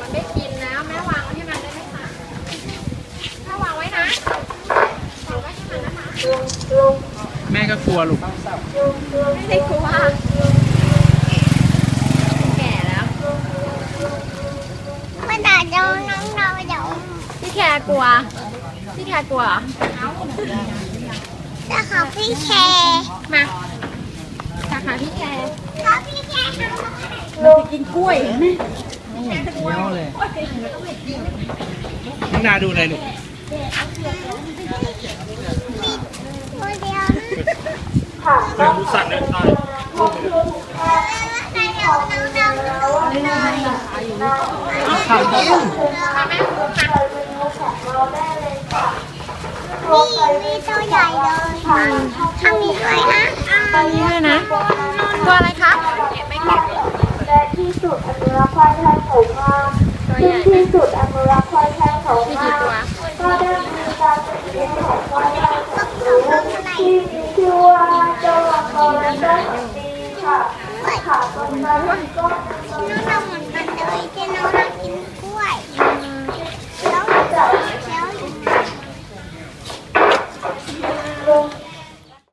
มันไม่กินนะแม่วางไว้ให้มันได้ไหมคะแม่วางไว้นะวางไว้ให้มันนะคะแม่ก็กลัวลูก ไม่ได้กลัวแก่แล้วไม่ได้เดี๋น้องเราเดี๋ยวพี่แคร์กลัวพี่แคร์กลัวเหรอจะขอพี่แคร์มาจะหาพี่แคร์ กินกล้วยเคี้ยวเลยน้องนาดูอะไรลูกตัวเดียวเรื่องรู้สั่นเลยหน่อยในเดี๋ยวน้องเราดูหน่อยข่าวดีนี่มีตัวใหญ่เลยทำนี้ด้วยนะ สุดอนุรักษ์ควายไทยของามซึ่งที่สุดอนุรักษ์ควายไทยขามีงามตัวก็ได้มีการจัดเลี้ยงของควายไทยเขาที่มีชื่อว่าเจ้าละครและเจ้าสันตีค่ะขาต้นไม้ที่